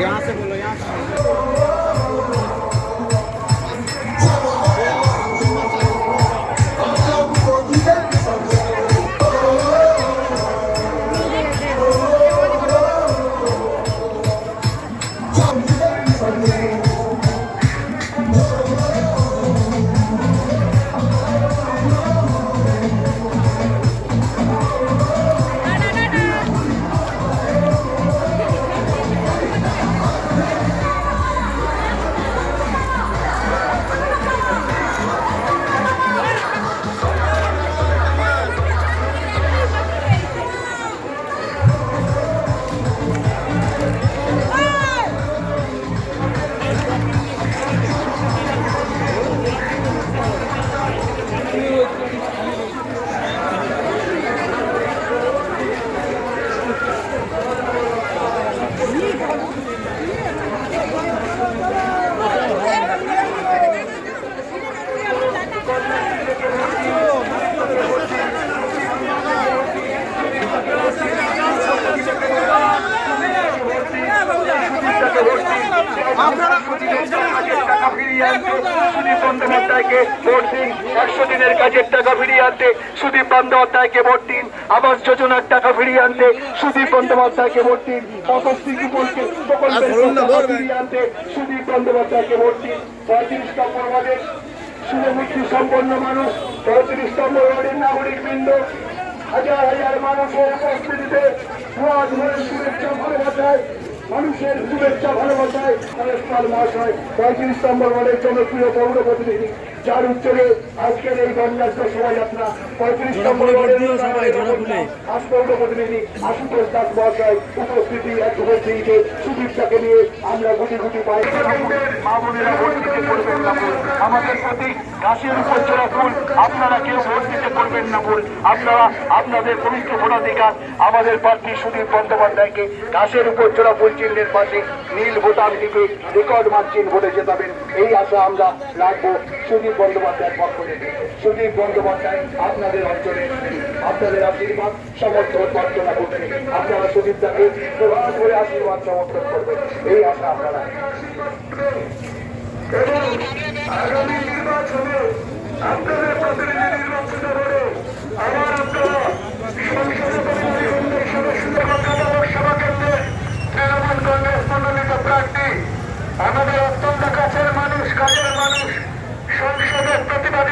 यहाँ से बोलो यहाँ से। বন্দ্যোপাধ্যায়কে ভোট দিন। একশো দিনের কাজের টাকা ফিরিয়ে আনতে সুদীপ বন্দ্যোপাধ্যায়কে ভোট দিন। আবাস যোজনার টাকা ফিরিয়ে আনতে সুদীপ বন্দ্যোপাধ্যায়কে ভোট দিন। পদশ্রী প্রকল্পের ফিরিয়ে আনতে সুদীপ বন্দ্যোপাধ্যায়কে ভোট দিন। পঁয়ত্রিশ নম্বর ওয়ার্ডের শুভমুক্তি সম্পন্ন মানুষ পঁয়ত্রিশ নম্বর ওয়ার্ডের নাগরিক বৃন্দ হাজার হাজার মানুষের উপস্থিতিতে শুভেচ্ছা ভালোবাসায় মানুষের শুভেচ্ছা ভালোবাসায় কলেজপাল মহাশয় পঁয়ত্রিশ নম্বর ওয়ার্ডের জনপ্রিয় পৌর প্রতিনিধি। যার উত্তরে আজকের এই গণরাজ্য শোভাযাত্রা পঁয়ত্রিশ নম্বর ওয়ার্ডের প্রতিনিধি আশুতোষ দাস মহাশয় উপস্থিতি এক উপস্থিতিতে সুদীপটাকে নিয়ে আমরা গুটি গুটি পাই মা বোনেরা ভোট দিতে করবেন না আমাদের প্রতি গাছের উপর চড়া ফুল আপনারা কেউ ভোট দিতে করবেন না ভুল আপনারা আপনাদের পবিত্র ভোটাধিকার আমাদের প্রার্থী সুদীপ বন্দ্যোপাধ্যায়কে গাছের উপর চড়া ফুল চিহ্নের পাশে নীল ভোটার টিপে রেকর্ড মার্চিন ভোটে জেতাবেন। এই আশা আমরা রাখব। সুদীপ বন্দ্যোপাধ্যায়ের পক্ষ থেকে সুদীপ বন্দ্যোপাধ্যায় আপনাদের অঞ্চলে আপনাদের আশীর্বাদ, সমর্থন প্রার্থনা করবেন আপনারা সুদীপদাকে প্রভাব করে আশীর্বাদ, সমর্থন করবেন। এই আশা আপনারা। এবং আগামী নির্বাচনে আপনাদের